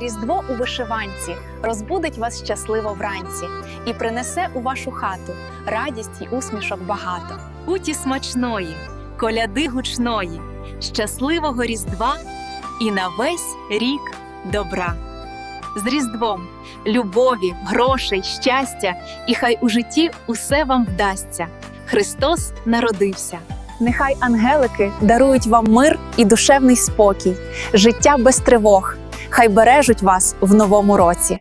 Різдво у вишиванці розбудить вас щасливо вранці і принесе у вашу хату радість й усмішок багато. Путі смачної, коляди гучної, щасливого Різдва і на весь рік добра. З Різдвом, любові, грошей, щастя, і хай у житті усе вам вдасться. Христос народився. Нехай ангелики дарують вам мир і душевний спокій, життя без тривог. Хай бережуть вас в новому році.